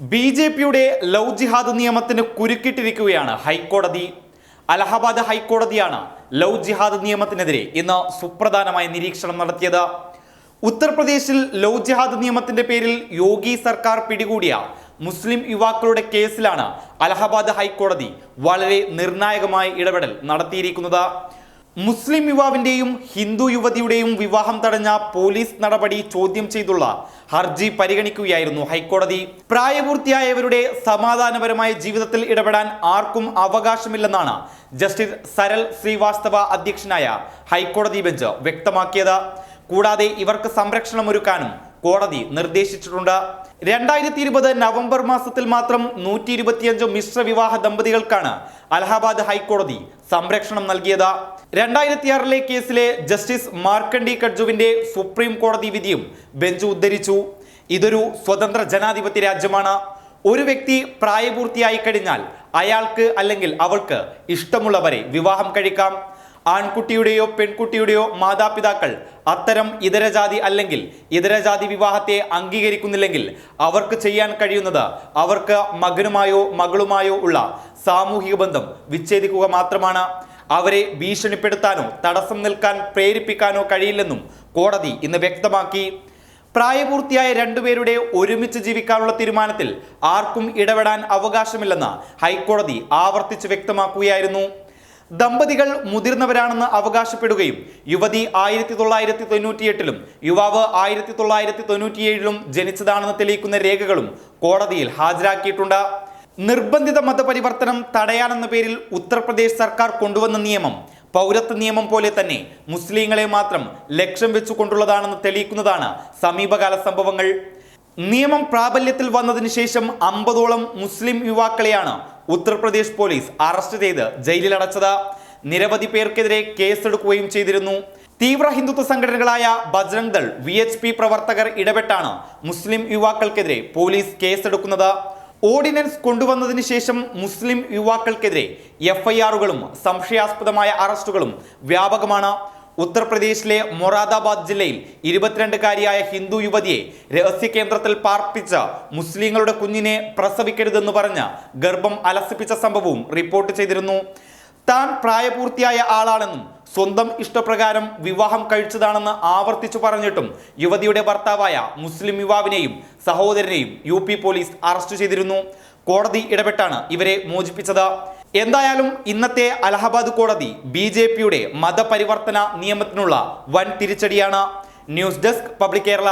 B J പിയുടെ love ജിഹാദ് നിയമത്തിന് കുരുക്കിട്ടിരിക്കുകയാണ് ഹൈക്കോടതി. അലഹബാദ് ഹൈക്കോടതിയാണ് ലവ് ജിഹാദ് നിയമത്തിനെതിരെ ഇന്ന് സുപ്രധാനമായ നിരീക്ഷണം നടത്തിയത്. ഉത്തർപ്രദേശിൽ ലവ് ജിഹാദ് നിയമത്തിന്റെ പേരിൽ യോഗി സർക്കാർ പിടികൂടിയ മുസ്ലിം യുവാക്കളുടെ കേസിലാണ് അലഹബാദ് ഹൈക്കോടതി വളരെ നിർണായകമായ ഇടപെടൽ നടത്തിയിരിക്കുന്നത്. മുസ്ലിം യുവാവിന്റെയും ഹിന്ദു യുവതിയുടെയും വിവാഹം തടഞ്ഞ പോലീസ് നടപടി ചോദ്യം ചെയ്തുള്ള ഹർജി പരിഗണിക്കുകയായിരുന്നു ഹൈക്കോടതി. പ്രായപൂർത്തിയായവരുടെ സമാധാനപരമായ ജീവിതത്തിൽ ഇടപെടാൻ ആർക്കും അവകാശമില്ലെന്നാണ് ജസ്റ്റിസ് സരൽ ശ്രീവാസ്തവ അധ്യക്ഷനായ ഹൈക്കോടതി ബെഞ്ച് വ്യക്തമാക്കിയത്. കൂടാതെ ഇവർക്ക് സംരക്ഷണമൊരുക്കാനും കോടതി നിർദ്ദേശിച്ചിട്ടുണ്ട്. രണ്ടായിരത്തി ഇരുപത് നവംബർ മാസത്തിൽ മാത്രം നൂറ്റി ഇരുപത്തിയഞ്ച് മിശ്ര വിവാഹ ദമ്പതികൾക്കാണ് അലഹാബാദ് ഹൈക്കോടതി സംരക്ഷണം നൽകിയത്. രണ്ടായിരത്തി ആറിലെ കേസിലെ ജസ്റ്റിസ് മാർക്കണ്ടി കഡ്ജുവിന്റെ സുപ്രീം കോടതി വിധിയും ബെഞ്ച് ഉദ്ധരിച്ചു. ഇതൊരു സ്വതന്ത്ര ജനാധിപത്യ രാജ്യമാണ്. ഒരു വ്യക്തി പ്രായപൂർത്തിയായി കഴിഞ്ഞാൽ അയാൾക്ക് അല്ലെങ്കിൽ അവൾക്ക് ഇഷ്ടമുള്ളവരെ വിവാഹം കഴിക്കാം. ആൺകുട്ടിയുടെയോ പെൺകുട്ടിയുടെയോ മാതാപിതാക്കൾ അത്തരം ഇതരജാതി അല്ലെങ്കിൽ ഇതരജാതി വിവാഹത്തെ അംഗീകരിക്കുന്നില്ലെങ്കിൽ അവർക്ക് ചെയ്യാൻ കഴിയുന്നത് അവർക്ക് മകനുമായോ മകളുമായോ ഉള്ള സാമൂഹിക ബന്ധം വിച്ഛേദിക്കുക മാത്രമാണ്. അവരെ ഭീഷണിപ്പെടുത്താനോ തടസ്സം നിൽക്കാൻ പ്രേരിപ്പിക്കാനോ കഴിയില്ലെന്നും കോടതി ഇന്ന് വ്യക്തമാക്കി. പ്രായപൂർത്തിയായ രണ്ടുപേരുടെ ഒരുമിച്ച് ജീവിക്കാനുള്ള തീരുമാനത്തിൽ ആർക്കും ഇടപെടാൻ അവകാശമില്ലെന്ന് ഹൈക്കോടതി ആവർത്തിച്ച് വ്യക്തമാക്കുകയായിരുന്നു. ദമ്പതികൾ മുതിർന്നവരാണെന്ന് അവകാശപ്പെടുകയും യുവതി ആയിരത്തി തൊള്ളായിരത്തി തൊണ്ണൂറ്റിയെട്ടിലും യുവാവ് ആയിരത്തി തൊള്ളായിരത്തി തൊണ്ണൂറ്റിയേഴിലും ജനിച്ചതാണെന്ന് തെളിയിക്കുന്ന രേഖകളും കോടതിയിൽ ഹാജരാക്കിയിട്ടുണ്ട്. നിർബന്ധിത മതപരിവർത്തനം തടയാനെന്ന പേരിൽ ഉത്തർപ്രദേശ് സർക്കാർ കൊണ്ടുവന്ന നിയമം പൗരത്വ നിയമം പോലെ തന്നെ മുസ്ലിങ്ങളെ മാത്രം ലക്ഷ്യം വെച്ചുകൊണ്ടുള്ളതാണെന്ന് തെളിയിക്കുന്നതാണ് സമീപകാല സംഭവങ്ങൾ. നിയമം പ്രാബല്യത്തിൽ വന്നതിന് ശേഷം അമ്പതോളം മുസ്ലിം യുവാക്കളെയാണ് ഉത്തർപ്രദേശ് പോലീസ് അറസ്റ്റ് ചെയ്ത് ജയിലിലടച്ചത്. നിരവധി പേർക്കെതിരെ കേസെടുക്കുകയും ചെയ്തിരുന്നു. തീവ്ര Hindutva സംഘടനകളായ Bajrang Dal V H P പ്രവർത്തകർ ഇടപെട്ടാണ് മുസ്ലിം യുവാക്കൾക്കെതിരെ പോലീസ് കേസെടുക്കുന്നത്. ഓർഡിനൻസ് കൊണ്ടുവന്നതിന് ശേഷം മുസ്ലിം യുവാക്കൾക്കെതിരെ എഫ്ഐആറുകളും സംശയാസ്പദമായ അറസ്റ്റുകളും വ്യാപകമാണ്. ഉത്തർപ്രദേശിലെ മൊറാദാബാദ് ജില്ലയിൽ ഇരുപത്തിരണ്ടുകാരിയായ ഹിന്ദു യുവതിയെ രഹസ്യ കേന്ദ്രത്തിൽ പാർപ്പിച്ച മുസ്ലിങ്ങളുടെ കുഞ്ഞിനെ പ്രസവിക്കരുതെന്ന് പറഞ്ഞ് ഗർഭം അലസിപ്പിച്ച സംഭവവും റിപ്പോർട്ട് ചെയ്തിരുന്നു. താൻ പ്രായപൂർത്തിയായ ആളാണെന്നും സ്വന്തം ഇഷ്ടപ്രകാരം വിവാഹം കഴിച്ചതാണെന്ന് ആവർത്തിച്ചു പറഞ്ഞിട്ടും യുവതിയുടെ ഭർത്താവായ മുസ്ലിം യുവാവിനെയും സഹോദരനെയും യു പോലീസ് അറസ്റ്റ് ചെയ്തിരുന്നു. കോടതി ഇടപെട്ടാണ് ഇവരെ മോചിപ്പിച്ചത്. എന്തായാലും ഇന്നത്തെ അലഹബാദ് കോടതി ബി ജെ പിയുടെ മതപരിവർത്തന നിയമത്തിനുള്ള വൻ തിരിച്ചടിയാണ് ന്യൂസ് ഡെസ്ക് പബ്ലിക് കേരള.